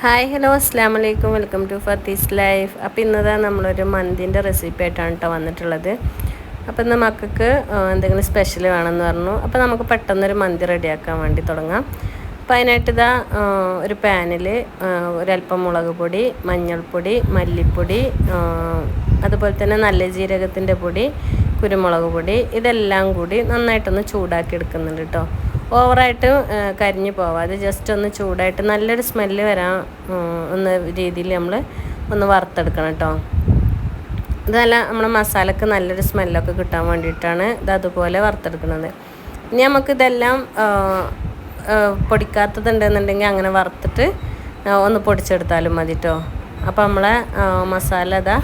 Hi hello അസ്സാം വലൈക്കും welcome to ഫത്തീസ് life അപ്പോൾ ഇന്നതാ നമ്മളൊരു മന്തിന്റെ റെസിപ്പി ആയിട്ടാണ് കേട്ടോ വന്നിട്ടുള്ളത്. അപ്പോൾ ഇന്ന് മക്കൾക്ക് എന്തെങ്കിലും സ്പെഷ്യൽ വേണമെന്ന് പറഞ്ഞു. അപ്പോൾ നമുക്ക് പെട്ടെന്നൊരു മന്തി റെഡിയാക്കാൻ വേണ്ടി തുടങ്ങാം. അപ്പോൾ അതിനായിട്ട് ഇതാ ഒരു പാനിൽ ഒരല്പം മുളക് പൊടി മഞ്ഞൾപ്പൊടി മല്ലിപ്പൊടി അതുപോലെ തന്നെ നല്ല ജീരകത്തിന്റെ പൊടി കുരുമുളക് പൊടി ഇതെല്ലാം കൂടി നന്നായിട്ടൊന്ന് ചൂടാക്കി എടുക്കുന്നുണ്ട് കേട്ടോ ഓവറായിട്ട് കരിഞ്ഞു പോവാതെ ജസ്റ്റ് ഒന്ന് ചൂടായിട്ട് നല്ലൊരു സ്മെല്ല് വരാൻ എന്ന രീതിയിൽ നമ്മൾ ഒന്ന് വറുത്തെടുക്കണം കേട്ടോ ഇതല്ല നമ്മുടെ മസാലക്ക് നല്ലൊരു സ്മെല്ലൊക്കെ കിട്ടാൻ വേണ്ടിയിട്ടാണ് ഇത് അതുപോലെ വറുത്തെടുക്കുന്നത്. ഇനി നമുക്ക് ഇതെല്ലാം പൊടിക്കാത്തതുണ്ടെന്നുണ്ടെങ്കിൽ അങ്ങനെ വറുത്തിട്ട് ഒന്ന് പൊടിച്ചെടുത്താലും മതി കേട്ടോ അപ്പോൾ നമ്മളെ മസാല ഇതാ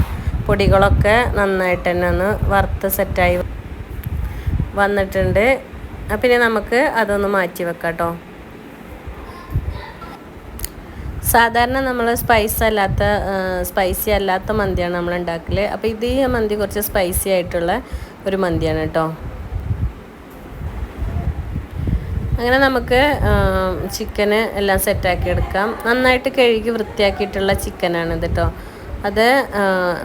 പൊടികളൊക്കെ നന്നായിട്ട് തന്നെ ഒന്ന് വറുത്ത് സെറ്റായി വന്നിട്ടുണ്ട്. പിന്നെ നമുക്ക് അതൊന്ന് മാറ്റി വെക്കാം കേട്ടോ സാധാരണ നമ്മൾ സ്പൈസ് അല്ലാത്ത സ്പൈസി അല്ലാത്ത മന്തിയാണ് നമ്മൾ ഉണ്ടാക്കൽ അപ്പോൾ ഇത് ഈ മന്തി കുറച്ച് സ്പൈസി ആയിട്ടുള്ള ഒരു മന്തിയാണ് കേട്ടോ. അങ്ങനെ നമുക്ക് ചിക്കന് എല്ലാം സെറ്റാക്കി എടുക്കാം. നന്നായിട്ട് കഴുകി വൃത്തിയാക്കിയിട്ടുള്ള ചിക്കനാണ് ഇത് കേട്ടോ. അത്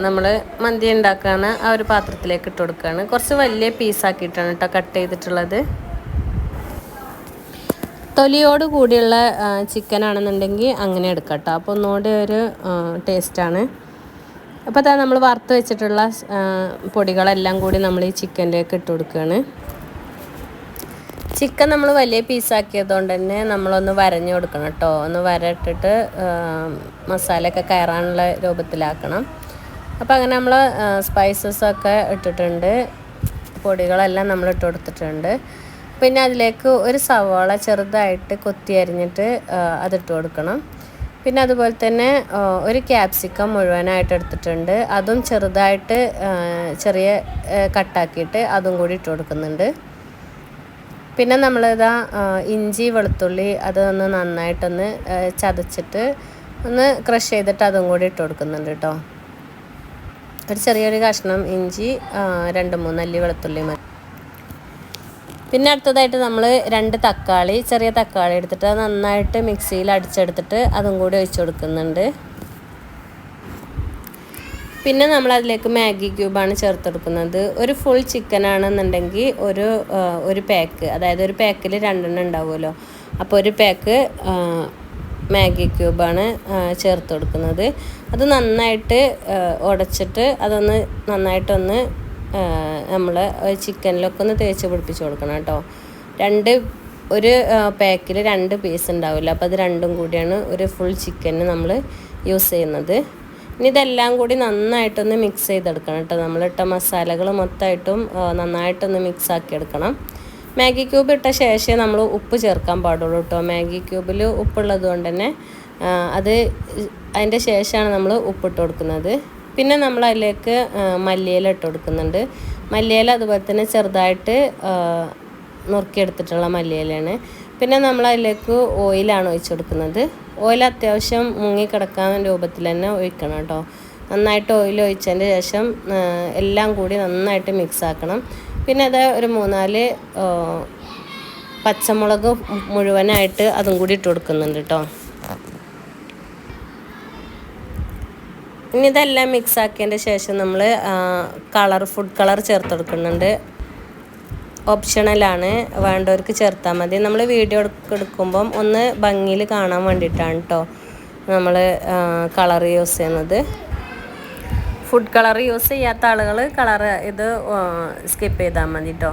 നമ്മൾ മന്തി ഉണ്ടാക്കുകയാണ് ആ ഒരു പാത്രത്തിലേക്ക് ഇട്ട് കൊടുക്കുകയാണ് കുറച്ച് വലിയ പീസാക്കിയിട്ടാണ് കേട്ടോ കട്ട് ചെയ്തിട്ടുള്ളത്. തൊലിയോട് കൂടിയുള്ള ചിക്കൻ ആണെന്നുണ്ടെങ്കിൽ അങ്ങനെ എടുക്കാം കേട്ടോ അപ്പോൾ ഒന്നുകൂടി ഒരു ടേസ്റ്റാണ് അപ്പോൾ അതാ നമ്മൾ വറുത്ത് വെച്ചിട്ടുള്ള പൊടികളെല്ലാം കൂടി നമ്മൾ ഈ ചിക്കനിലേക്ക് ഇട്ട് കൊടുക്കുകയാണ് ചിക്കൻ നമ്മൾ വലിയ പീസാക്കിയതുകൊണ്ട് തന്നെ നമ്മളൊന്ന് വരഞ്ഞു കൊടുക്കണം കേട്ടോ ഒന്ന് വരട്ടിട്ട് മസാലയൊക്കെ കയറാനുള്ള രൂപത്തിലാക്കണം. അപ്പോൾ അങ്ങനെ നമ്മൾ സ്പൈസസൊക്കെ ഇട്ടിട്ടുണ്ട്. പൊടികളെല്ലാം നമ്മൾ ഇട്ട് കൊടുത്തിട്ടുണ്ട്. പിന്നെ അതിലേക്ക് ഒരു സവാള ചെറുതായിട്ട് കൊത്തി അരിഞ്ഞിട്ട് അതിട്ട് കൊടുക്കണം. പിന്നെ അതുപോലെ തന്നെ ഒരു ക്യാപ്സിക്കം മുഴുവനായിട്ട് എടുത്തിട്ടുണ്ട്. അതും ചെറുതായിട്ട് ചെറിയ കട്ടാക്കിയിട്ട് അതും കൂടി ഇട്ട് കൊടുക്കുന്നുണ്ട്. പിന്നെ നമ്മളിതാ ഇഞ്ചി വെളുത്തുള്ളി അതൊന്ന് നന്നായിട്ടൊന്ന് ചതച്ചിട്ട് ഒന്ന് ക്രഷ് ചെയ്തിട്ട് അതും കൂടി ഇട്ട് കൊടുക്കുന്നുണ്ട് കേട്ടോ ഒരു ചെറിയൊരു കഷ്ണം ഇഞ്ചി രണ്ട് മൂന്നല്ലി വെളുത്തുള്ളി മതി പിന്നെ അടുത്തതായിട്ട് നമ്മൾ രണ്ട് തക്കാളി ചെറിയ തക്കാളി എടുത്തിട്ട് നന്നായിട്ട് മിക്സിയിൽ അടിച്ചെടുത്തിട്ട് അതും കൂടി ഒഴിച്ചു കൊടുക്കുന്നുണ്ട്. പിന്നെ നമ്മൾ അതിലേക്ക് മാഗി ക്യൂബാണ് ചേർത്ത് കൊടുക്കുന്നത്. ഒരു ഫുൾ ചിക്കൻ ആണെന്നുണ്ടെങ്കിൽ ഒരു ഒരു പാക്ക് അതായത് ഒരു പാക്കിൽ രണ്ടെണ്ണം ഉണ്ടാവുമല്ലോ. അപ്പോൾ ഒരു പാക്ക് മാഗി ക്യൂബാണ് ചേർത്ത് കൊടുക്കുന്നത്. അത് നന്നായിട്ട് ഉടച്ചിട്ട് അതൊന്ന് നന്നായിട്ടൊന്ന് നമ്മൾ ചിക്കനിലൊക്കെ ഒന്ന് തേച്ച് പിടിപ്പിച്ച് കൊടുക്കണം കേട്ടോ. രണ്ട് ഒരു പാക്കിൽ രണ്ട് പീസ് ഉണ്ടാവില്ല? അപ്പോൾ അത് രണ്ടും കൂടിയാണ് ഒരു ഫുൾ ചിക്കന് നമ്മൾ യൂസ് ചെയ്യുന്നത്. ഇനി ഇതെല്ലാം കൂടി നന്നായിട്ടൊന്ന് മിക്സ് ചെയ്തെടുക്കണം കേട്ടോ. നമ്മളിട്ട മസാലകൾ മൊത്തമായിട്ടും നന്നായിട്ടൊന്ന് മിക്സ് ആക്കി എടുക്കണം മാഗി ക്യൂബ് ഇട്ട ശേഷമേ നമ്മൾ ഉപ്പ് ചേർക്കാൻ പാടുള്ളൂ കേട്ടോ. മാഗി ക്യൂബിൽ ഉപ്പുള്ളത് കൊണ്ട് തന്നെ അത് അതിന്റെ ശേഷമാണ് നമ്മൾ ഉപ്പിട്ട് കൊടുക്കുന്നത്. പിന്നെ നമ്മൾ അതിലേക്ക് മല്ലിയില ഇട്ട് കൊടുക്കുന്നുണ്ട്. മല്ലിയില അതുപോലെ തന്നെ ചെറുതായിട്ട് നുറുക്കിയെടുത്തിട്ടുള്ള മല്ലിയിലയാണ്. പിന്നെ നമ്മൾ അതിലേക്ക് ഓയിലാണ് ഒഴിച്ച് കൊടുക്കുന്നത്. ഓയിൽ അത്യാവശ്യം മുങ്ങിക്കിടക്കാൻ രൂപത്തിൽ തന്നെ ഒഴിക്കണം കേട്ടോ. നന്നായിട്ട് ഓയിൽ ഒഴിച്ചതിന് ശേഷം എല്ലാം കൂടി നന്നായിട്ട് മിക്സ് ആക്കണം. പിന്നെ അത് ഒരു മൂന്നാൽ പച്ചമുളക് മുഴുവനായിട്ട് അതും കൂടി ഇട്ട് കൊടുക്കുന്നുണ്ട് കേട്ടോ. ഇനി ഇതെല്ലാം മിക്സ് ആക്കിയതിന്റെ ശേഷം നമ്മൾ കളർ ഫുഡ് കളർ ചേർത്ത് കൊടുക്കുന്നുണ്ട് ഓപ്ഷണലാണ് വേണ്ടവർക്ക് ചേർത്താൽ മതി. നമ്മൾ വീഡിയോ എടുക്കുമ്പം ഒന്ന് ഭംഗിയിൽ കാണാൻ വേണ്ടിയിട്ടാണ് കേട്ടോ നമ്മൾ കളർ യൂസ് ചെയ്യുന്നത്. ഫുഡ് കളർ യൂസ് ചെയ്യാത്ത ആളുകൾ കളർ ഇത് സ്കിപ്പ് ചെയ്താൽ മതി കേട്ടോ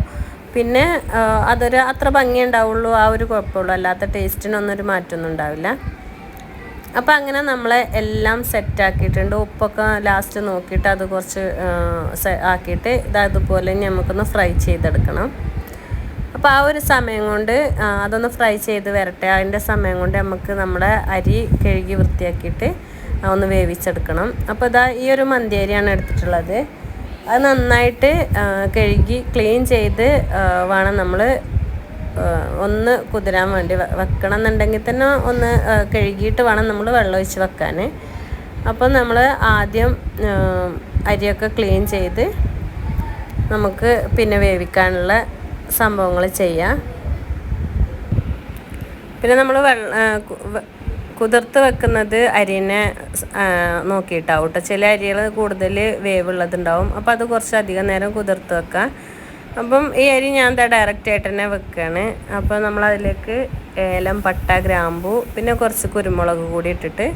പിന്നെ അതൊരു അത്ര ഭംഗി ഉണ്ടാവുള്ളൂ ആ ഒരു കുഴപ്പമുള്ളൂ. അല്ലാത്ത ടേസ്റ്റിനൊന്നും ഒരു മാറ്റമൊന്നും ഉണ്ടാവില്ല. അപ്പോൾ അങ്ങനെ നമ്മളെ എല്ലാം സെറ്റ് ആക്കിയിട്ടുണ്ട്. ഉപ്പൊക്കെ ലാസ്റ്റ് നോക്കിയിട്ട് അത് കുറച്ച് ആക്കിയിട്ട് ഇത് അതുപോലെ ഇനി നമുക്കൊന്ന് ഫ്രൈ ചെയ്തെടുക്കണം. അപ്പോൾ ആ ഒരു സമയം കൊണ്ട് അതൊന്ന് ഫ്രൈ ചെയ്ത് വരട്ടെ. അതിന്റെ സമയം കൊണ്ട് നമുക്ക് നമ്മുടെ അരി കഴുകി വൃത്തിയാക്കിയിട്ട് ഒന്ന് വേവിച്ചെടുക്കണം. അപ്പോൾ ഇതാ ഈ ഒരു മന്തി അരിയാണ് എടുത്തിട്ടുള്ളത്. അത് നന്നായിട്ട് കഴുകി ക്ലീൻ ചെയ്ത് വേണം നമ്മൾ ഒന്ന് കുതിരാൻ വേണ്ടി വെക്കണം എന്നുണ്ടെങ്കിൽ തന്നെ ഒന്ന് കഴുകിയിട്ട് വേണം നമ്മൾ വെള്ളം ഒഴിച്ച് വെക്കാൻ. അപ്പം നമ്മൾ ആദ്യം അരിയൊക്കെ ക്ലീൻ ചെയ്ത് നമുക്ക് പിന്നെ വേവിക്കാനുള്ള സംഭവങ്ങൾ ചെയ്യാം. പിന്നെ നമ്മൾ വെള്ള കുതിർത്ത് വെക്കുന്നത് അരിനെ നോക്കിയിട്ടാവും കേട്ടോ ചില അരികൾ കൂടുതൽ വേവുള്ളതുണ്ടാവും. അപ്പോൾ അത് കുറച്ച് അധികം നേരം കുതിർത്ത് വെക്കാം. അപ്പം ഈ അരി ഞാൻ എന്താ ഡയറക്റ്റ് ആയിട്ട് തന്നെ വെക്കുകയാണ് അപ്പോൾ നമ്മളതിലേക്ക് ഏലം പട്ട ഗ്രാമ്പു പിന്നെ കുറച്ച് കുരുമുളക് കൂടി ഇട്ടിട്ട്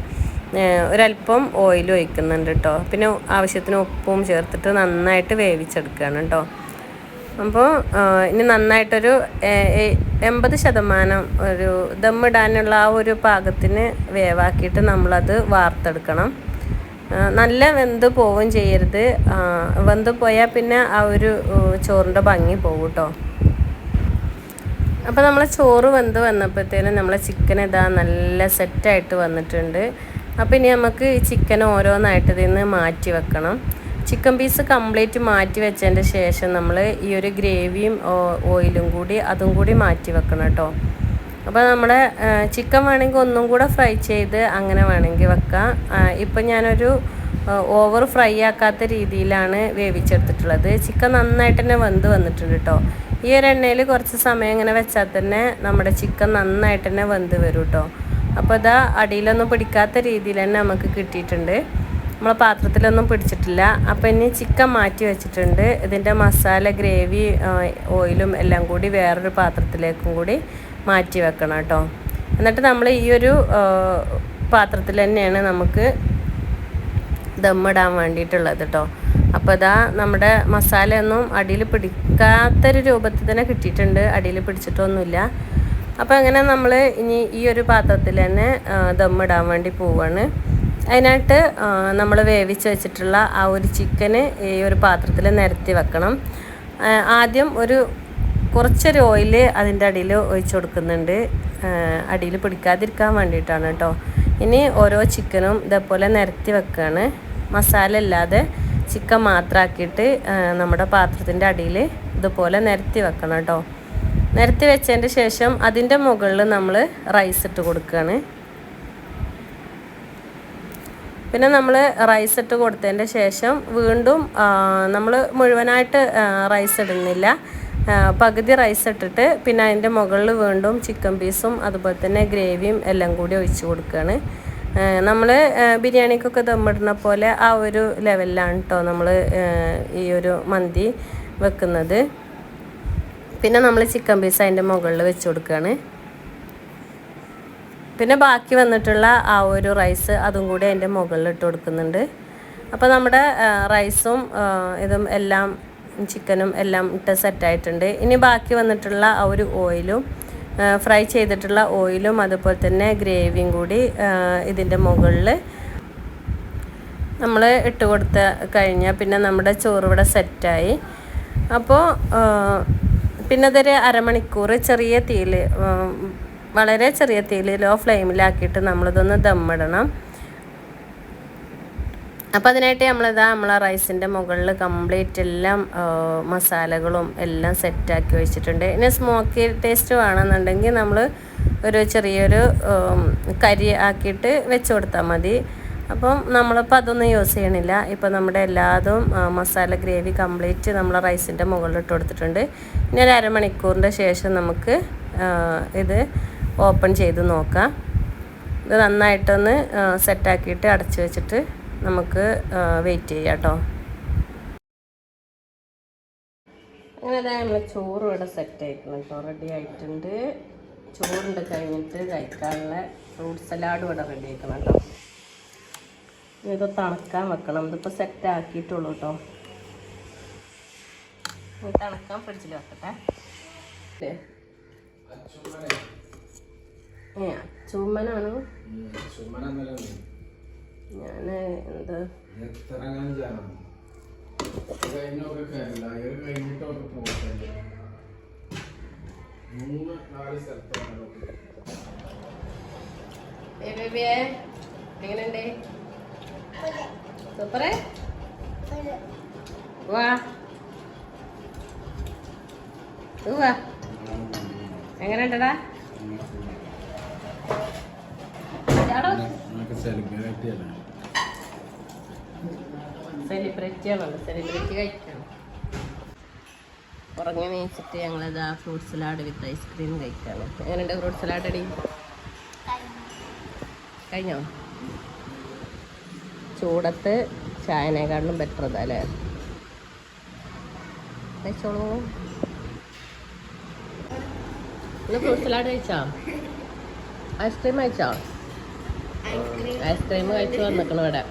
ഒരല്പം ഓയിൽ ഒഴിക്കുന്നുണ്ട് കേട്ടോ പിന്നെ ആവശ്യത്തിന് ഉപ്പും ചേർത്തിട്ട് നന്നായിട്ട് വേവിച്ചെടുക്കുകയാണ് കേട്ടോ അപ്പോൾ ഇനി നന്നായിട്ടൊരു എൺപത് ശതമാനം ഒരു ദമ്മിടാനുള്ള ആ ഒരു പാകത്തിന് വേവാക്കിയിട്ട് നമ്മളത് വാർത്തെടുക്കണം. നല്ല വെന്ത് പോവുകയും ചെയ്യരുത്. വെന്ത് പോയാൽ പിന്നെ ആ ഒരു ചോറിന്റെ ഭംഗി പോകും കേട്ടോ അപ്പോൾ നമ്മൾ ചോറ് വെന്ത് വന്നപ്പോഴത്തേനും നമ്മളെ ചിക്കൻ ഇതാ നല്ല സെറ്റായിട്ട് വന്നിട്ടുണ്ട്. അപ്പോൾ ഇനി നമുക്ക് ഈ ചിക്കൻ ഓരോന്നായിട്ട് ഇതിൽ നിന്ന് മാറ്റി വെക്കണം. ചിക്കൻ പീസ് കംപ്ലീറ്റ് മാറ്റി വെച്ചതിന്റെ ശേഷം നമ്മൾ ഈ ഒരു ഗ്രേവിയും ഓയിലും കൂടി അതും കൂടി മാറ്റി വെക്കണം കേട്ടോ അപ്പോൾ നമ്മുടെ ചിക്കൻ വേണമെങ്കിൽ ഒന്നും കൂടെ ഫ്രൈ ചെയ്ത് അങ്ങനെ വേണമെങ്കിൽ വെക്കാം. ഇപ്പം ഞാനൊരു ഓവർ ഫ്രൈ ആക്കാത്ത രീതിയിലാണ് വേവിച്ചെടുത്തിട്ടുള്ളത്. ചിക്കൻ നന്നായിട്ട് തന്നെ വെന്ത് വന്നിട്ടുണ്ട് കേട്ടോ ഈ ഒരു എണ്ണയിൽ കുറച്ച് സമയം ഇങ്ങനെ വെച്ചാൽ തന്നെ നമ്മുടെ ചിക്കൻ നന്നായിട്ട് തന്നെ വെന്ത് വരും കേട്ടോ അപ്പോൾ ഇതാ അടിയിലൊന്നും പിടിക്കാത്ത രീതിയിൽ തന്നെ നമുക്ക് കിട്ടിയിട്ടുണ്ട്. നമ്മളെ പാത്രത്തിലൊന്നും പിടിച്ചിട്ടില്ല. അപ്പോൾ ഇനി ചിക്കൻ മാറ്റി വെച്ചിട്ടുണ്ട്. ഇതിന്റെ മസാല ഗ്രേവി ഓയിലും എല്ലാം കൂടി വേറൊരു പാത്രത്തിലേക്കും കൂടി മാറ്റി വെക്കണം കേട്ടോ. എന്നിട്ട് നമ്മൾ ഈ ഒരു പാത്രത്തിൽ തന്നെയാണ് നമുക്ക് ദമ്മിടാൻ വേണ്ടിയിട്ടുള്ളത് കേട്ടോ. അപ്പോൾ ഇതാ നമ്മുടെ മസാലയൊന്നും അടിയിൽ പിടിക്കാത്തൊരു രൂപത്തിൽ തന്നെ കിട്ടിയിട്ടുണ്ട്. അടിയിൽ പിടിച്ചിട്ടൊന്നുമില്ല. അപ്പോൾ അങ്ങനെ നമ്മൾ ഇനി ഈ ഒരു പാത്രത്തിൽ തന്നെ ദമ്മിടാൻ വേണ്ടി പോവാണ്. അതിനായിട്ട് നമ്മൾ വേവിച്ച് വെച്ചിട്ടുള്ള ആ ഒരു ചിക്കന് ഈ ഒരു പാത്രത്തിൽ നിരത്തി വെക്കണം. ആദ്യം ഒരു കുറച്ചൊരു ഓയിൽ അതിന്റെ അടിയിൽ ഒഴിച്ചു കൊടുക്കുന്നുണ്ട്. അടിയിൽ പിടിക്കാതിരിക്കാൻ വേണ്ടിയിട്ടാണ് കേട്ടോ. ഇനി ഓരോ ചിക്കനും ഇതേപോലെ നിരത്തി വെക്കുകയാണ് മസാല ഇല്ലാതെ ചിക്കൻ മാത്രമാക്കിയിട്ട് നമ്മുടെ പാത്രത്തിന്റെ അടിയിൽ ഇതുപോലെ നിരത്തി വെക്കണം കേട്ടോ. നിരത്തി വെച്ചതിന്റെ ശേഷം അതിന്റെ മുകളിൽ നമ്മൾ റൈസ് ഇട്ട് കൊടുക്കുകയാണ്. പിന്നെ നമ്മൾ റൈസ് ഇട്ട് കൊടുത്തതിന്റെ ശേഷം വീണ്ടും നമ്മൾ മുഴുവനായിട്ട് റൈസ് ഇടുന്നില്ല. പകുതി റൈസ് ഇട്ടിട്ട് പിന്നെ അതിന്റെ മുകളിൽ വീണ്ടും ചിക്കൻ പീസും അതുപോലെ തന്നെ ഗ്രേവിയും എല്ലാം കൂടി ഒഴിച്ച് കൊടുക്കുകയാണ്. നമ്മൾ ബിരിയാണിക്കൊക്കെ ദമ്മിടുന്ന പോലെ ആ ഒരു ലെവലിലാണ് കേട്ടോ നമ്മൾ ഈ ഒരു മന്തി വെക്കുന്നത്. പിന്നെ നമ്മൾ ചിക്കൻ പീസ് അതിന്റെ മുകളിൽ വെച്ച് കൊടുക്കുകയാണ്. പിന്നെ ബാക്കി വന്നിട്ടുള്ള ആ ഒരു റൈസ് അതും കൂടി അതിന്റെ മുകളിൽ ഇട്ട് കൊടുക്കുന്നുണ്ട്. അപ്പോൾ നമ്മുടെ റൈസും ഇതും എല്ലാം ചിക്കനും എല്ലാം ഇട്ട് സെറ്റായിട്ടുണ്ട്. ഇനി ബാക്കി വന്നിട്ടുള്ള ആ ഒരു ഓയിലും ഫ്രൈ ചെയ്തിട്ടുള്ള ഓയിലും അതുപോലെ തന്നെ ഗ്രേവിയും കൂടി ഇതിന്റെ മുകളിൽ നമ്മൾ ഇട്ട് കൊടുത്ത കഴിഞ്ഞാൽ പിന്നെ നമ്മുടെ ചോറ് ഇവിടെ സെറ്റായി. അപ്പോൾ പിന്നെ അതൊരു അരമണിക്കൂർ ചെറിയ തീയിൽ വളരെ ചെറിയ തീയിൽ ലോ ഫ്ലെയിമിലാക്കിയിട്ട് നമ്മളിതൊന്ന് ദമ്മിടണം. അപ്പോൾ അതിനായിട്ട് നമ്മളിതാ നമ്മളെ റൈസിന്റെ മുകളിൽ കംപ്ലീറ്റ് എല്ലാം മസാലകളും എല്ലാം സെറ്റാക്കി വെച്ചിട്ടുണ്ട്. ഇനി സ്മോക്കി ടേസ്റ്റ് വേണമെന്നുണ്ടെങ്കിൽ നമ്മൾ ഒരു ചെറിയൊരു കരി ആക്കിയിട്ട് വെച്ച് കൊടുത്താൽ മതി. അപ്പം നമ്മളിപ്പോൾ അതൊന്നും യൂസ് ചെയ്യണില്ല. ഇപ്പോൾ നമ്മുടെ എല്ലാതും മസാല ഗ്രേവി കംപ്ലീറ്റ് നമ്മൾ റൈസിന്റെ മുകളിൽ ഇട്ട് കൊടുത്തിട്ടുണ്ട്. ഇനി ഒരു അരമണിക്കൂറിന്റെ ശേഷം നമുക്ക് ഇത് ഓപ്പൺ ചെയ്ത് നോക്കാം. ഇത് നന്നായിട്ടൊന്ന് സെറ്റാക്കിയിട്ട് അടച്ചു വെച്ചിട്ട് നമുക്ക് വെയിറ്റ് ചെയ്യാം കേട്ടോ അങ്ങനെ നമ്മൾ ചോറ് ഇവിടെ സെറ്റ് ആയിട്ടുണ്ട് കേട്ടോ. റെഡി ആയിട്ടുണ്ട്. ചോറുണ്ട് കഴിഞ്ഞിട്ട് കഴിക്കാനുള്ള ഫ്രൂട്ട് സലാഡ് ഇവിടെ റെഡി ആക്കണം കേട്ടോ. ഇത് തണുക്കാൻ വെക്കണം. ഇതിപ്പോൾ സെറ്റ് ആക്കിയിട്ടുള്ളൂ കേട്ടോ. തണുക്കാൻ ഫ്രിഡ്ജിൽ വെക്കട്ടെ. ചുമ്മനാണോ ഞാൻ എന്ത് എങ്ങനെയുണ്ട് സൂപ്പറേ വാ വാ എങ്ങനെയുണ്ടടാ ചാടോ സെലിബ്രിറ്റി സെലിബ്രിറ്റിയാണല്ലോ സെലിബ്രിറ്റി കഴിക്കണം. ഉറങ്ങി നീച്ചിട്ട് ഇതാ fruit salad with ice cream കഴിക്കാണ്. എങ്ങനെയുണ്ട് ഫ്രൂട്ട് സലാഡ് അടി? കഴിഞ്ഞോ? ചൂടത്ത് ചായനേക്കാളും ബെറ്റർ അതല്ലേ? കഴിച്ചോളൂ. ഫ്രൂട്ട് സലാഡ് കഴിച്ചാ? ഐസ്ക്രീം കഴിച്ചോ? ഐസ്ക്രീം കഴിച്ചു വന്നിക്കണം ഇവിടെ.